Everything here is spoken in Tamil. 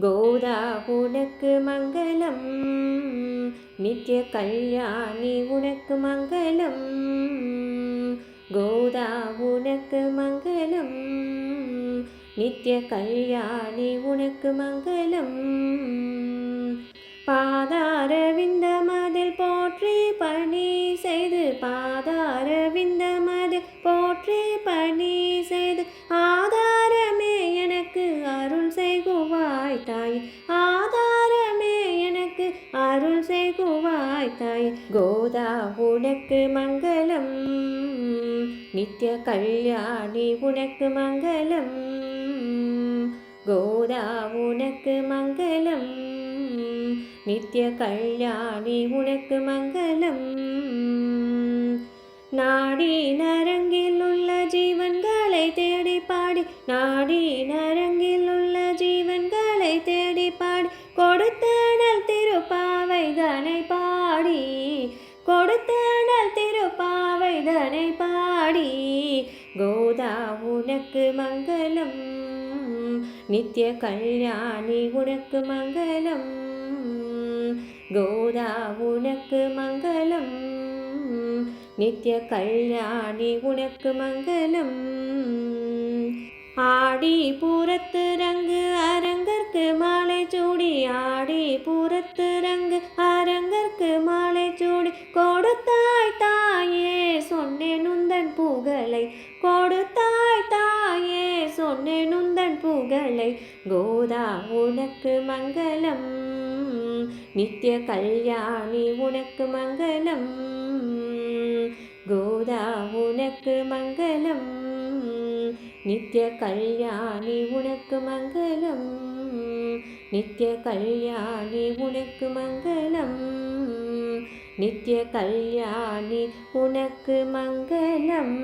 கோதா உனக்கு மங்களம். நித்ய கல்யாணி உனக்கு மங்களம். கோதா உனக்கு மங்களம். நித்ய கல்யாணி உனக்கு மங்களம். பாதாரவிந்த மதில் போற்றி பணி செய்து பாதாரவிந்த மதில் போற்றி பணி செய்து ஆ செய்குவாய் தாய் ஆதாரமே எனக்கு அருள் செய்குவாய் தாய் கோதா உனக்கு மங்களம். நித்ய கல்யாணி உனக்கு மங்களம். கோதா உனக்கு மங்களம். நித்ய கல்யாணி உனக்கு மங்களம். நாடி நரங்கில் உள்ள ஜீவன்களை தேடி பாடி நாடி நரங்கில் தனை பாடி கொடுத்தனல் திருப்பாவை தனை பாடி. கோதா உனக்கு மங்களம். நித்ய கல்யாணி உனக்கு மங்களம். கோதா உனக்கு மங்களம். நித்ய கல்யாணி உனக்கு மங்களம். ஆடி புறத்து ரங்கு அரங்கற்கு மாலை சூடி ஆடி புறத்து புகழை கொடுத்தாய் தாயே சொன்னேன் உந்தன் புகழை கோதா உனக்கு மங்களம். நித்ய கல்யாணி உனக்கு மங்களம். கோதா உனக்கு மங்களம். நித்ய கல்யாணி உனக்கு மங்களம். நித்ய கல்யாணி உனக்கு மங்களம். நித்ய கல்யாணி உனக்கு மங்களம்.